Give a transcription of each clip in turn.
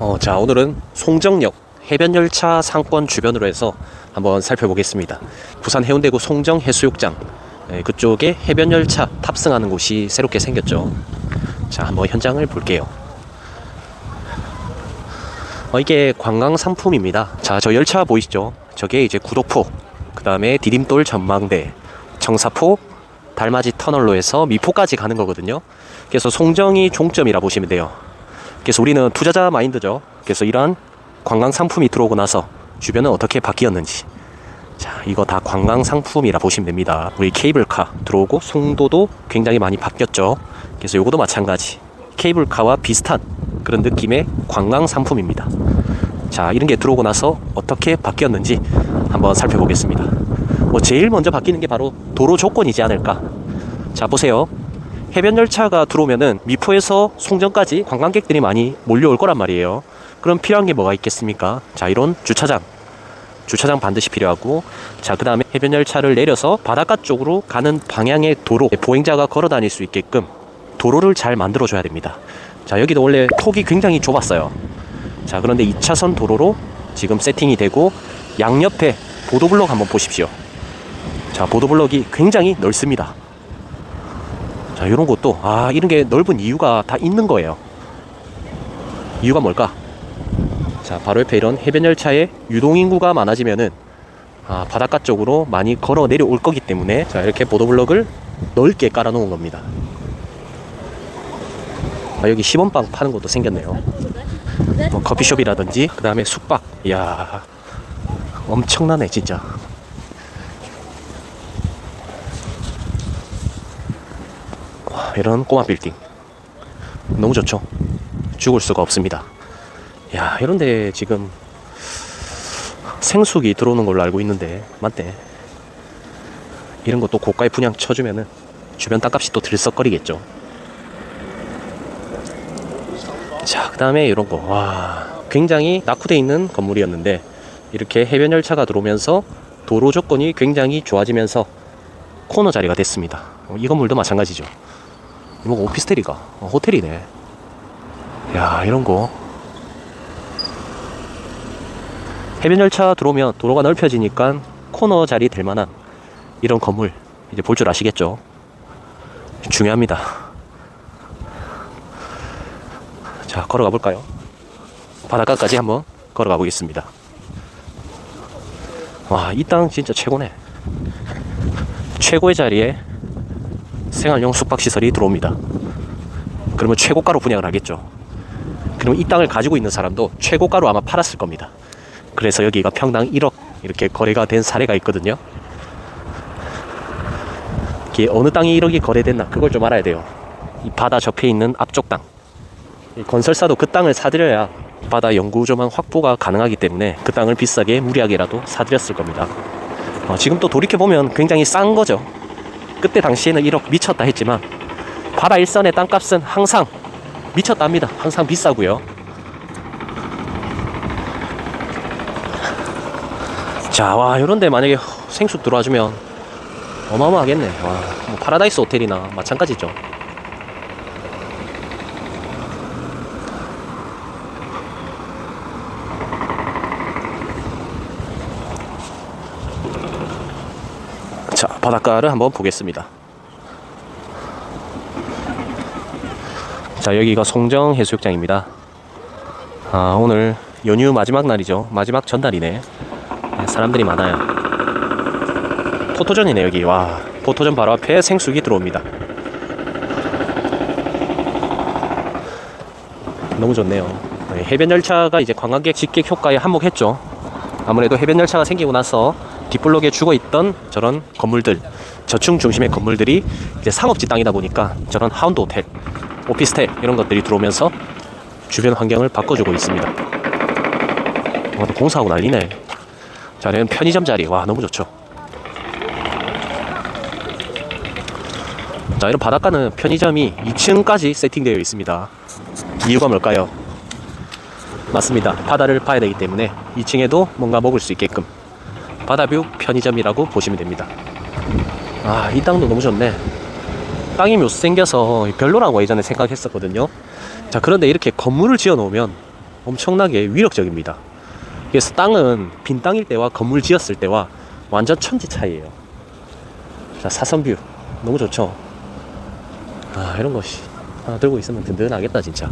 어, 자, 오늘은 송정역 해변열차 상권 주변으로 해서 한번 살펴보겠습니다. 부산 해운대구 송정 해수욕장 예, 그쪽에 해변열차 탑승하는 곳이 새롭게 생겼죠. 자, 한번 현장을 볼게요. 어, 이게 관광 상품입니다. 자, 저 열차 보이시죠? 저게 이제 구독포, 그 다음에 디딤돌 전망대, 청사포, 달맞이 터널로 해서 미포까지 가는 거거든요. 그래서 송정이 종점이라 보시면 돼요. 그래서 우리는 투자자 마인드죠. 그래서 이러한 관광 상품이 들어오고 나서 주변은 어떻게 바뀌었는지. 자, 이거 다 관광 상품이라 보시면 됩니다. 우리 케이블카 들어오고 송도도 굉장히 많이 바뀌었죠. 그래서 요거도 마찬가지. 케이블카와 비슷한 그런 느낌의 관광 상품입니다. 자, 이런 게 들어오고 나서 어떻게 바뀌었는지 한번 살펴보겠습니다. 뭐 제일 먼저 바뀌는 게 바로 도로 조건이지 않을까. 자, 보세요. 해변 열차가 들어오면은 미포에서 송정까지 관광객들이 많이 몰려올 거란 말이에요. 그럼 필요한 게 뭐가 있겠습니까? 자, 이런 주차장. 주차장 반드시 필요하고 자, 그 다음에 해변 열차를 내려서 바닷가 쪽으로 가는 방향의 도로 보행자가 걸어 다닐 수 있게끔 도로를 잘 만들어 줘야 됩니다. 자, 여기도 원래 폭이 굉장히 좁았어요. 자, 그런데 2차선 도로로 지금 세팅이 되고 양옆에 보도블럭 한번 보십시오. 자, 보도블럭이 굉장히 넓습니다. 자, 이런 것도 아, 이런 게 넓은 이유가 다 있는 거예요. 이유가 뭘까? 자, 바로 옆에 이런 해변 열차에 유동 인구가 많아지면은 아, 바닷가 쪽으로 많이 걸어 내려올 거기 때문에 자, 이렇게 보도블럭을 넓게 깔아 놓은 겁니다. 아, 여기 시범빵 파는 것도 생겼네요. 뭐 커피숍이라든지 그 다음에 숙박. 이야, 엄청나네 진짜. 이런 꼬마 빌딩 너무 좋죠. 죽을 수가 없습니다. 야, 이런데 지금 생수기 들어오는 걸로 알고 있는데 맞대. 이런 것도 고가에 분양 쳐주면은 주변 땅값이 또 들썩거리겠죠. 자, 그 다음에 이런 거. 와, 굉장히 낙후돼 있는 건물이었는데 이렇게 해변 열차가 들어오면서 도로 조건이 굉장히 좋아지면서 코너 자리가 됐습니다. 어, 이 건물도 마찬가지죠. 이거 오피스텔이가 어, 호텔이네. 야, 이런 거. 해변 열차 들어오면 도로가 넓혀지니까 코너 자리 될 만한 이런 건물 이제 볼 줄 아시겠죠? 중요합니다. 자, 걸어가 볼까요? 바닷가까지 한번 걸어가 보겠습니다. 와, 이 땅 진짜 최고네. 최고의 자리에 생활용 숙박시설이 들어옵니다. 그러면 최고가로 분양을 하겠죠. 그러면 이 땅을 가지고 있는 사람도 최고가로 아마 팔았을 겁니다. 그래서 여기가 평당 1억 이렇게 거래가 된 사례가 있거든요. 이게 어느 땅이 1억이 거래됐나 그걸 좀 알아야 돼요. 이 바다 접해 있는 앞쪽 땅. 이 건설사도 그 땅을 사들여야 바다 영구 조망 확보가 가능하기 때문에 그 땅을 비싸게 무리하게라도 사들였을 겁니다. 어, 지금 또 돌이켜 보면 굉장히 싼 거죠. 그때 당시에는 1억 미쳤다 했지만 바다 일선의 땅값은 항상 미쳤답니다. 항상 비싸고요. 자, 와, 요런데 만약에 생수 들어와주면 어마어마하겠네. 와, 뭐 파라다이스 호텔이나 마찬가지죠. 바닷가를 한번 보겠습니다. 자, 여기가 송정 해수욕장입니다. 아, 오늘 연휴 마지막 날이죠. 마지막 전날이네. 네, 사람들이 많아요. 포토전이네, 여기. 와, 포토전 바로 앞에 생수기 들어옵니다. 너무 좋네요. 네, 해변 열차가 이제 관광객 직객 효과에 한몫했죠. 아무래도 해변 열차가 생기고 나서 뒷블록에 죽어 있던 저런 건물들, 저층 중심의 건물들이 이제 상업지 땅이다 보니까 저런 하운드 호텔, 오피스텔 이런 것들이 들어오면서 주변 환경을 바꿔주고 있습니다. 와, 또 공사하고 난리네. 자, 여기는 편의점 자리. 와, 너무 좋죠. 자, 이런 바닷가는 편의점이 2층까지 세팅되어 있습니다. 이유가 뭘까요? 맞습니다. 바다를 봐야 되기 때문에 2층에도 뭔가 먹을 수 있게끔 바다뷰 편의점이라고 보시면 됩니다. 아, 이 땅도 너무 좋네. 땅이 묘수 생겨서 별로라고 예전에 생각했었거든요. 자, 그런데 이렇게 건물을 지어 놓으면 엄청나게 위력적입니다. 그래서 땅은 빈 땅일 때와 건물 지었을 때와 완전 천지 차이예요. 자, 사선뷰 너무 좋죠. 아, 이런 것이 하나 들고 있으면 든든하겠다 진짜.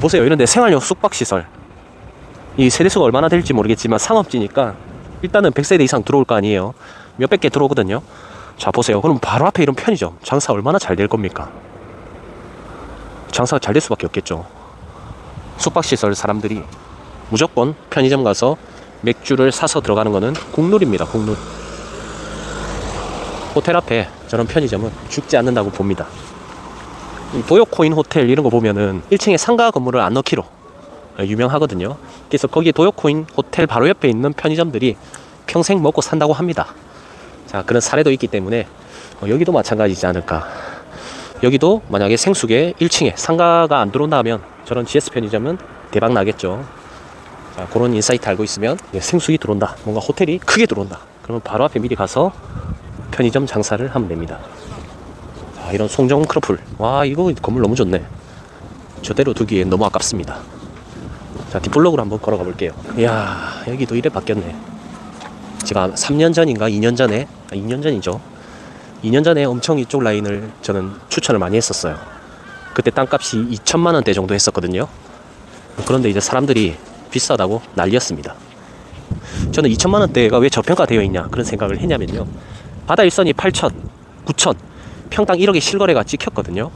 보세요. 이런데 생활용 숙박시설. 이 세대수가 얼마나 될지 모르겠지만 상업지니까 일단은 100세대 이상 들어올 거 아니에요. 몇백 개 들어오거든요. 자, 보세요. 그럼 바로 앞에 이런 편의점. 장사 얼마나 잘 될 겁니까? 장사가 잘 될 수밖에 없겠죠. 숙박시설 사람들이 무조건 편의점 가서 맥주를 사서 들어가는 거는 국룰입니다. 국룰. 호텔 앞에 저런 편의점은 죽지 않는다고 봅니다. 이 도요코인 호텔 이런 거 보면은 1층에 상가 건물을 안 넣기로 유명하거든요. 그래서 거기 도요코인 호텔 바로 옆에 있는 편의점들이 평생 먹고 산다고 합니다. 자, 그런 사례도 있기 때문에 어, 여기도 마찬가지지 않을까. 여기도 만약에 생수계 1층에 상가가 안 들어온다면 저런 GS 편의점은 대박 나겠죠. 자, 그런 인사이트 알고 있으면 예, 생수기 들어온다. 뭔가 호텔이 크게 들어온다. 그러면 바로 앞에 미리 가서 편의점 장사를 하면 됩니다. 자, 이런 송정 크로플. 와, 이거 건물 너무 좋네. 저대로 두기엔 너무 아깝습니다. 자, 뒷블록으로 한번 걸어가 볼게요. 이야, 여기도 이래 바뀌었네. 제가 3년 전인가 2년 전에, 아, 2년 전이죠. 2년 전에 엄청 이쪽 라인을 저는 추천을 많이 했었어요. 그때 땅값이 2천만 원대 정도 했었거든요. 그런데 이제 사람들이 비싸다고 난리였습니다. 저는 2천만 원대가 왜 저평가되어 있냐 그런 생각을 했냐면요. 바다 일선이 8천, 9천, 평당 1억의 실거래가 찍혔거든요.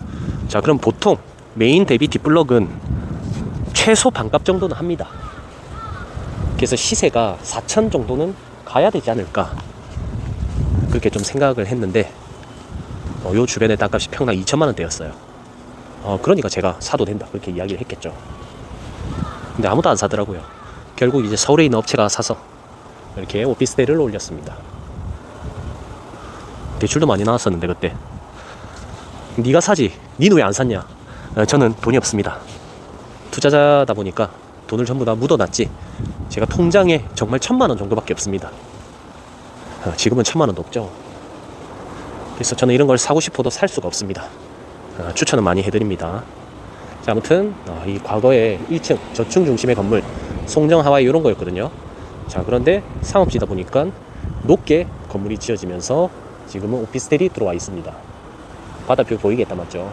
자, 그럼 보통 메인 대비 뒷블럭은 최소 반값 정도는 합니다. 그래서 시세가 4천 정도는 가야 되지 않을까 그렇게 좀 생각을 했는데 어, 요 주변의 땅값이 평당 2천만 원대였어요. 어, 그러니까 제가 사도 된다 그렇게 이야기를 했겠죠. 근데 아무도 안 사더라고요. 결국 이제 서울에 있는 업체가 사서 이렇게 오피스텔을 올렸습니다. 대출도 많이 나왔었는데 그때 네가 사지 니는 왜 안 샀냐 어, 저는 돈이 없습니다 투자자다 보니까 돈을 전부 다 묻어놨지. 제가 통장에 정말 천만 원 정도밖에 없습니다. 어, 지금은 천만 원도 없죠. 그래서 저는 이런 걸 사고 싶어도 살 수가 없습니다. 어, 추천은 많이 해드립니다. 자, 아무튼 어, 이 과거에 1층 저층 중심의 건물 송정 하와이 이런 거였거든요. 자 그런데 상업지다 보니까 높게 건물이 지어지면서 지금은 오피스텔이 들어와 있습니다. 바다뷰 보이겠다 맞죠?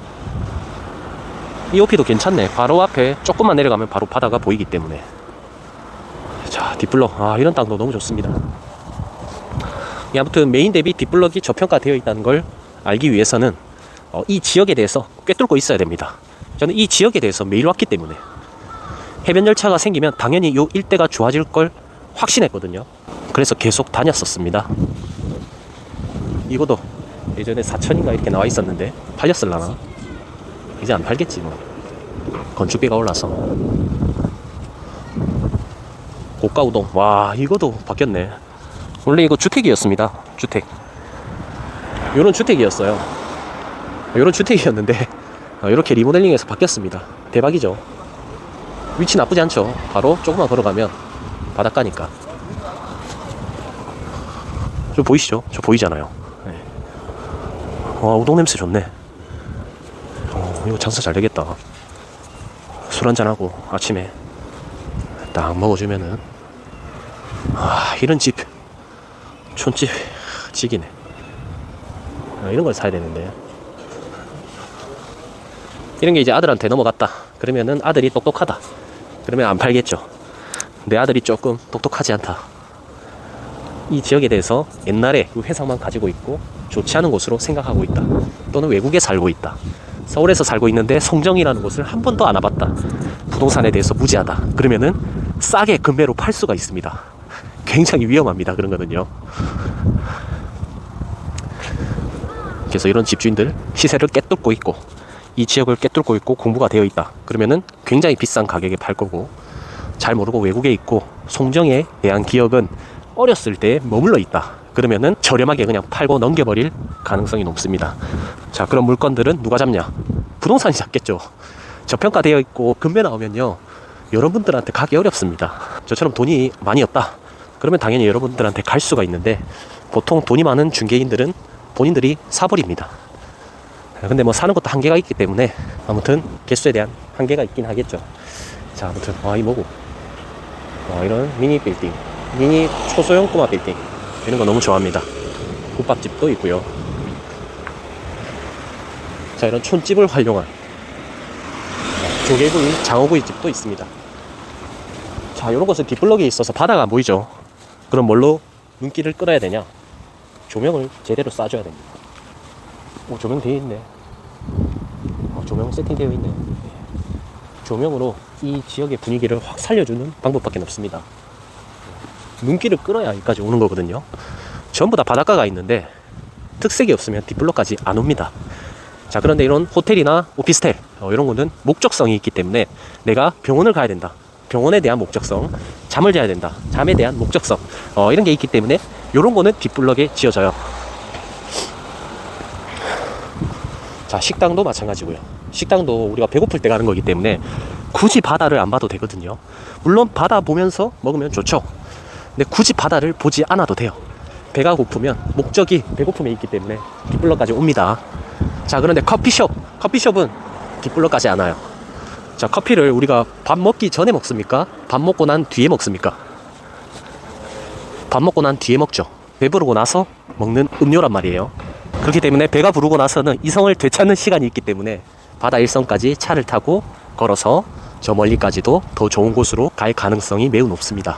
이 오피도 괜찮네. 바로 앞에 조금만 내려가면 바로 바다가 보이기 때문에. 자 뒷블럭 아 이런 땅도 너무 좋습니다. 예, 아무튼 메인 대비 뒷블럭이 저평가되어 있다는 걸 알기 위해서는 어, 이 지역에 대해서 꿰뚫고 있어야 됩니다. 저는 이 지역에 대해서 매일 왔기 때문에 해변 열차가 생기면 당연히 이 일대가 좋아질 걸 확신했거든요. 그래서 계속 다녔었습니다. 이거도 예전에 4천인가 이렇게 나와 있었는데 팔렸을라나? 이제 안 팔겠지 뭐. 건축비가 올라서. 고가 우동. 와, 이거도 바뀌었네. 원래 이거 주택이었습니다. 주택. 요런 주택이었어요. 요런 주택이었는데 이렇게 리모델링해서 바뀌었습니다. 대박이죠. 위치 나쁘지 않죠. 바로 조금만 걸어가면 바닷가니까. 저 보이시죠? 저 보이잖아요. 네. 와 우동 냄새 좋네. 어, 이거 장사 잘 되겠다. 술 한잔 하고 아침에 딱 먹어주면은 아 이런 집 촌집 찍이네. 아, 이런 걸 사야 되는데 이런 게 이제 아들한테 넘어갔다. 그러면은 아들이 똑똑하다. 그러면 안 팔겠죠. 내 아들이 조금 똑똑하지 않다. 이 지역에 대해서 옛날에 그 회사만 가지고 있고 좋지 않은 곳으로 생각하고 있다. 또는 외국에 살고 있다. 서울에서 살고 있는데 송정이라는 곳을 한 번도 안 와봤다. 부동산에 대해서 무지하다. 그러면은 싸게 금매로 팔 수가 있습니다. 굉장히 위험합니다. 그런 거는요. 그래서 이런 집주인들 시세를 깨뚫고 있고 이 지역을 깨뚫고 있고 공부가 되어 있다. 그러면은 굉장히 비싼 가격에 팔 거고 잘 모르고 외국에 있고 송정에 대한 기억은 어렸을 때 머물러 있다. 그러면은 저렴하게 그냥 팔고 넘겨버릴 가능성이 높습니다. 자, 그런 물건들은 누가 잡냐? 부동산이 잡겠죠. 저평가되어 있고 금매 나오면요. 여러분들한테 가기 어렵습니다. 저처럼 돈이 많이 없다. 그러면 당연히 여러분들한테 갈 수가 있는데 보통 돈이 많은 중개인들은 본인들이 사버립니다. 근데 뭐 사는 것도 한계가 있기 때문에 아무튼 개수에 대한 한계가 있긴 하겠죠. 자, 아무튼 와, 이 뭐고? 와, 이런 미니 빌딩, 미니 초소형 꼬마 빌딩 이런 거 너무 좋아합니다. 국밥집도 있고요. 자, 이런 촌집을 활용한 조개구이, 장어구이 집도 있습니다. 자, 이런 것은 뒷블럭이 있어서 바다가 안 보이죠. 그럼 뭘로 눈길을 끌어야 되냐? 조명을 제대로 쏴줘야 됩니다. 오, 조명 되어 있네. 어, 조명 세팅되어 있네. 조명으로 이 지역의 분위기를 확 살려주는 방법밖에 없습니다. 눈길을 끌어야 여기까지 오는 거거든요. 전부 다 바닷가가 있는데 특색이 없으면 뒷블럭까지 안 옵니다. 자, 그런데 이런 호텔이나 오피스텔, 어, 이런 거는 목적성이 있기 때문에 내가 병원을 가야 된다. 병원에 대한 목적성, 잠을 자야 된다. 잠에 대한 목적성, 어, 이런 게 있기 때문에 이런 거는 뒷블럭에 지어져요. 자, 식당도 마찬가지고요. 식당도 우리가 배고플 때 가는 거기 때문에 굳이 바다를 안 봐도 되거든요. 물론 바다 보면서 먹으면 좋죠. 근데 굳이 바다를 보지 않아도 돼요. 배가 고프면 목적이 배고픔에 있기 때문에 뒷블럭까지 옵니다. 자, 그런데 커피숍, 커피숍은 뒷블럭까지 안 와요. 자, 커피를 우리가 밥 먹기 전에 먹습니까? 밥 먹고 난 뒤에 먹습니까? 밥 먹고 난 뒤에 먹죠. 배부르고 나서 먹는 음료란 말이에요. 그렇기 때문에 배가 부르고 나서는 이성을 되찾는 시간이 있기 때문에 바다 일성까지 차를 타고 걸어서 저 멀리까지도 더 좋은 곳으로 갈 가능성이 매우 높습니다.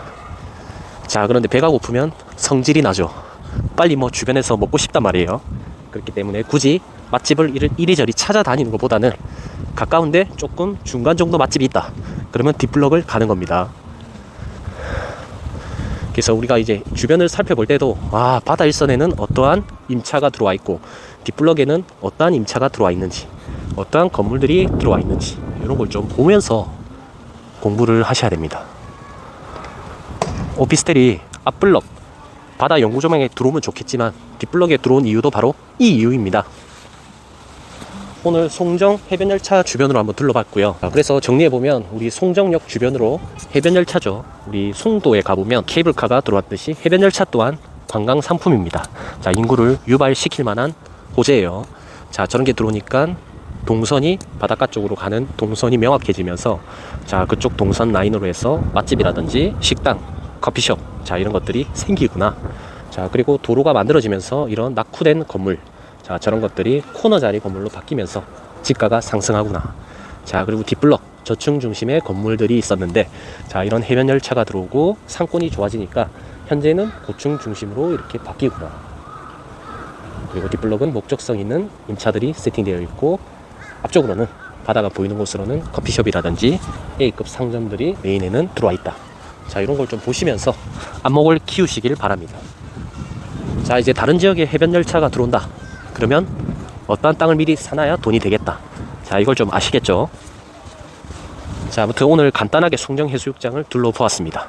자, 그런데 배가 고프면 성질이 나죠. 빨리 뭐 주변에서 먹고 싶단 말이에요. 그렇기 때문에 굳이 맛집을 이리- 이리저리 찾아다니는 것보다는 가까운데 조금 중간 정도 맛집이 있다. 그러면 뒷블럭을 가는 겁니다. 그래서 우리가 이제 주변을 살펴볼 때도 아 바다 일선에는 어떠한 임차가 들어와 있고 뒷블럭에는 어떠한 임차가 들어와 있는지 어떠한 건물들이 들어와 있는지 이런 걸 좀 보면서 공부를 하셔야 됩니다. 오피스텔이 앞블럭 바다 연구 조명에 들어오면 좋겠지만 뒷블럭에 들어온 이유도 바로 이 이유입니다. 오늘 송정 해변열차 주변으로 한번 둘러봤고요. 아, 그래서 정리해보면 우리 송정역 주변으로 해변열차죠. 우리 송도에 가보면 케이블카가 들어왔듯이 해변열차 또한 관광 상품입니다. 자, 인구를 유발시킬 만한 호재예요. 자, 저런 게 들어오니까 동선이 바닷가 쪽으로 가는 동선이 명확해지면서 자, 그쪽 동선 라인으로 해서 맛집이라든지 식당, 커피숍, 자, 이런 것들이 생기구나. 자, 그리고 도로가 만들어지면서 이런 낙후된 건물, 자, 저런 것들이 코너 자리 건물로 바뀌면서 집가가 상승하구나. 자, 그리고 뒷블럭, 저층 중심의 건물들이 있었는데, 자, 이런 해변 열차가 들어오고 상권이 좋아지니까 현재는 고층 중심으로 이렇게 바뀌구나. 그리고 뒷블럭은 목적성 있는 임차들이 세팅되어 있고, 앞쪽으로는 바다가 보이는 곳으로는 커피숍이라든지 A급 상점들이 메인에는 들어와 있다. 자, 이런 걸 좀 보시면서 안목을 키우시길 바랍니다. 자, 이제 다른 지역에 해변 열차가 들어온다. 그러면 어떠한 땅을 미리 사놔야 돈이 되겠다. 자, 이걸 좀 아시겠죠? 자, 아무튼 오늘 간단하게 송정 해수욕장을 둘러보았습니다.